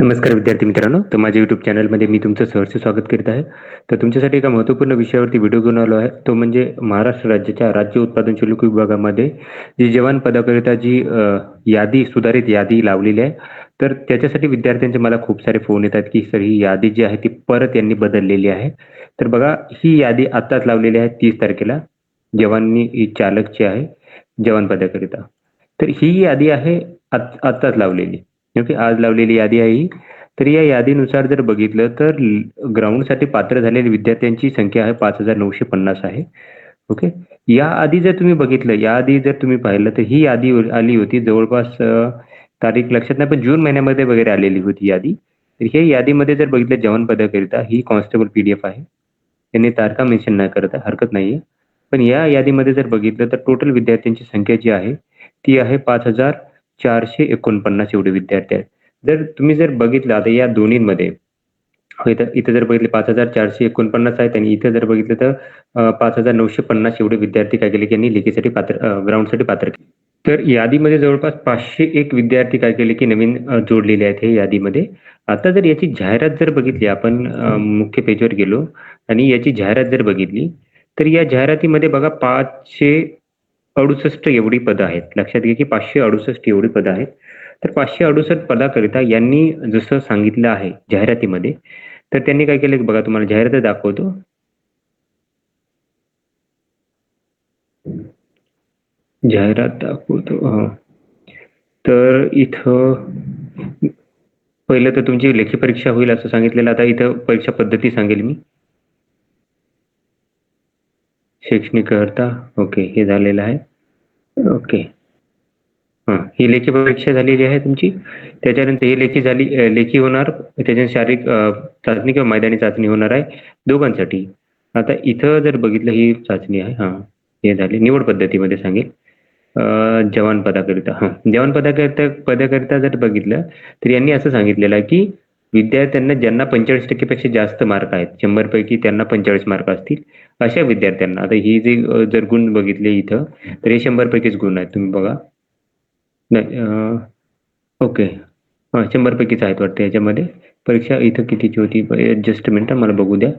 नमस्कार विद्यार्थी मित्रांनो तर माझ्या युट्यूब चॅनलमध्ये मी तुमचं सहर्ष स्वागत करीत आहे. तर तुमच्यासाठी एका महत्त्वपूर्ण विषयावरती व्हिडिओ घेऊन आलो आहे. तो म्हणजे महाराष्ट्र राज्याच्या राज्य उत्पादन शुल्क विभागामध्ये जी जवान पदाकरिता जी यादी सुधारित यादी लावलेली आहे. तर त्याच्यासाठी विद्यार्थ्यांचे मला खूप सारे फोन येतात की सर ही यादी जी आहे ती परत यांनी बदललेली आहे. तर बघा ही यादी आत्ताच लावलेली आहे तीस तारखेला. जवानी ही चालकची आहे जवान पदाकरिता. तर ही यादी आहे आत- आत्ताच लावलेली. ओके आज लावलेली यादी आहे ही. तर या यादीनुसार जर बघितलं तर ग्राउंडसाठी पात्र झालेल्या विद्यार्थ्यांची संख्या आहे पाच हजार नऊशे पन्नास आहे. ओके? या आधी जर तुम्ही बघितलं या आधी जर तुम्ही पाहिलं तर ही यादी आली होती जवळपास तारीख लक्षात नाही पण जून महिन्यामध्ये वगैरे आलेली होती यादी. तर हे यादीमध्ये जर बघितलं जवान पदाकरिता ही कॉन्स्टेबल पीडीएफ आहे. त्यांनी तारखा मेन्शन नाही करत हरकत नाहीये. पण या यादीमध्ये जर बघितलं तर टोटल विद्यार्थ्यांची संख्या जी आहे ती आहे पाच हजार चारशे एकोणपन्नास एवढे विद्यार्थी आहेत. जर तुम्ही जर बघितलं आता या दोन्हीमध्ये इथं जर बघितले पाच हजार चारशे एकोणपन्नास आहेत आणि इथं जर बघितलं तर पाच हजार नऊशे पन्नास एवढे विद्यार्थी काय केले की यांनी लेखीसाठी पात्र ग्राउंडसाठी पात्र केले. तर यादीमध्ये जवळपास पाचशे एक विद्यार्थी काय केले की नवीन जोडलेले आहेत हे यादीमध्ये. आता जर याची जाहिरात जर बघितली आपण मुख्य पेजवर गेलो आणि याची जाहिरात जर बघितली तर या जाहिरातीमध्ये बघा पाचशे अडुसष्ट एवढी पदं आहेत. लक्षात घ्या की पाचशे अडुसष्ट एवढी पदं आहेत. तर पाचशे अडुसष्ट पदाकरिता यांनी जसं सांगितलं आहे जाहिरातीमध्ये तर त्यांनी काय केलं? बघा तुम्हाला जाहिरात दाखवतो. जाहिरात दाखवतो. हा. तर इथं पहिलं तर तुमची लेखी परीक्षा होईल असं सांगितलेलं. आता इथं परीक्षा पद्धती सांगेल मी. शैक्षणिक अर्हता ओके हे झालेलं आहे. ओके. हां ही लेखी परीक्षा झालेली आहे तुमची त्याच्यानंतर ही लेखी झाली लेखी होणार त्याच्या शारीरिक चाचणी किंवा मैदानी चाचणी होणार आहे दोघांसाठी. आता इथं जर बघितलं ही चाचणी आहे हां हे झाली निवड पद्धतीमध्ये सांगेल. जवान पदाकरिता हां जवान पदाकरिता पदाकरिता जर बघितलं तर यांनी असं सांगितलेलं आहे की विद्यार्थ्यांना ज्यांना पंचेचाळीस टक्केपेक्षा जास्त मार्क आहेत शंभर पैकी त्यांना पंचेचाळीस मार्क असतील अशा विद्यार्थ्यांना. आता ही जे जर गुण बघितले इथं तर हे शंभर पैकीच गुण आहेत तुम्ही बघा. नाही ओके. हां शंभर पैकीच आहेत वाटतं याच्यामध्ये. परीक्षा इथं कितीची होती? जस्ट मिनिट मला बघू द्या.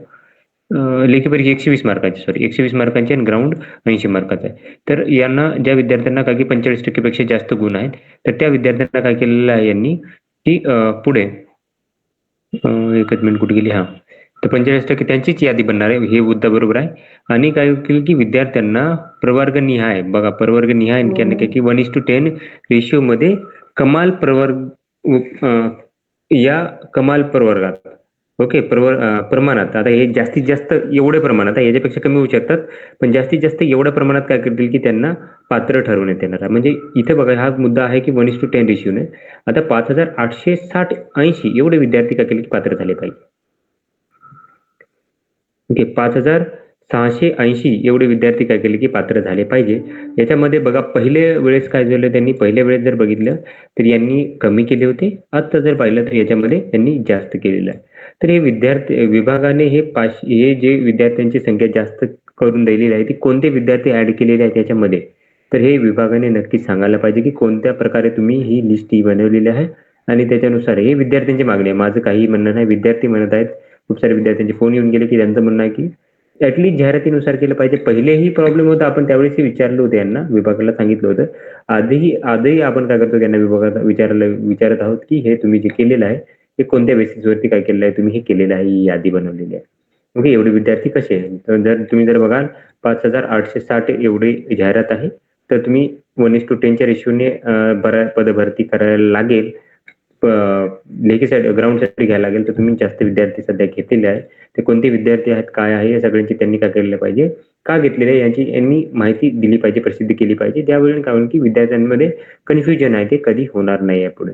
लेखी परीक्षा एकशे वीस मार्काची सॉरी एकशे वीस मार्कांची आणि ग्राउंड ऐंशी मार्काचा आहे. तर यांना ज्या विद्यार्थ्यांना काय की पंचेचाळीस टक्केपेक्षा जास्त गुण आहेत तर त्या विद्यार्थ्यांना काय केलेलं आहे यांनी की पुढे अ, एकच मिनिट कुठे गेली? हां. तर पंचेचाळीस टक्के त्यांचीच यादी बनणार आहे. हे मुद्दा बरोबर आहे. आणि काय केलं की विद्यार्थ्यांना प्रवर्ग निहाय बघा प्रवर्ग निहाय काय की वन इज टू टेन रेशिओमध्ये कमाल प्रवर्ग अ, या कमाल प्रवर्गात. ओके प्रवर अ, प्रमाणात. आता हे जास्तीत जास्त एवढे प्रमाणात आहे याच्यापेक्षा कमी होऊ शकतात पण जास्तीत जास्त एवढ्या प्रमाणात काय करतील की त्यांना पात्र ठरवण्यात येणार. आहे म्हणजे इथे बघा हा मुद्दा आहे की वन इज टू टेन रेशिओने आता पाच हजार आठशे साठ ऐंशी एवढे विद्यार्थी काय केले की पात्र झाले पाहिजे. ओके पाच हजार सहाशे ऐंशी एवढे विद्यार्थी काय केले की पात्र झाले पाहिजे. याच्यामध्ये बघा पहिले वेळेस काय झालं त्यांनी पहिल्या वेळेस जर बघितलं तर यांनी कमी केले होते. आता जर पाहिलं तर याच्यामध्ये त्यांनी जास्त केलेलं आहे. तर हे विद्यार्थी विभागाने हे पाच हे जे विद्यार्थ्यांची संख्या जास्त करून दिलेली आहे ती कोणते विद्यार्थी ऍड केलेले आहेत याच्यामध्ये? तर हे विभागाने नक्कीच सांगायला पाहिजे की कोणत्या प्रकारे तुम्ही ही लिस्ट ही बनवलेली आहे आणि त्याच्यानुसार हे विद्यार्थ्यांची मागणी आहे. माझं काही म्हणणं नाही विद्यार्थी म्हणत आहेत. खूप सारे विद्यार्थ्यांचे फोन येऊन गेले की त्यांचं म्हणणं आहे की ऍटलीस्ट जाहिरातीनुसार केलं पाहिजे. पहिलेही प्रॉब्लेम होता. आपण त्यावेळेस विचारलं होतं यांना विभागाला सांगितलं होतं. आधीही आजही आपण काय करतो त्यांना विभागात विचारलं विचारत आहोत की हे तुम्ही जे केलेलं आहे ते कोणत्या बेसिसवरती काय केलेलं आहे? तुम्ही हे केलेलं आहे ही यादी बनवलेली आहे. ओके एवढे विद्यार्थी कसे आहेत? तर जर तुम्ही जर बघाल पाच हजार आठशे साठ एवढी जाहिरात आहे. तर तुम्ही वन इस टू टेनच्या रेशोने बऱ्या पदभरती करायला लागेल. लेखीसाठी ग्राउंडसाठी घ्यायला लागेल. तर तुम्ही जास्त विद्यार्थी सध्या घेतलेले आहे ते कोणते विद्यार्थी आहेत काय आहे या सगळ्यांची त्यांनी काय केलेलं पाहिजे? का घेतलेले आहे यांनी माहिती दिली पाहिजे प्रसिद्ध केली पाहिजे. त्यावेळी काय होईल की विद्यार्थ्यांमध्ये कन्फ्युजन आहे ते कधी होणार नाही आहे पुढे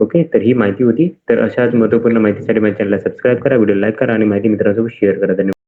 ओके तर ही माहिती होती. तर अशाच महत्त्वपूर्ण माहितीसाठी माझ्या चॅनलला सबस्क्राईब करा व्हिडिओ लाईक करा आणि माहिती मित्रांसोबत शेअर करा. धन्यवाद.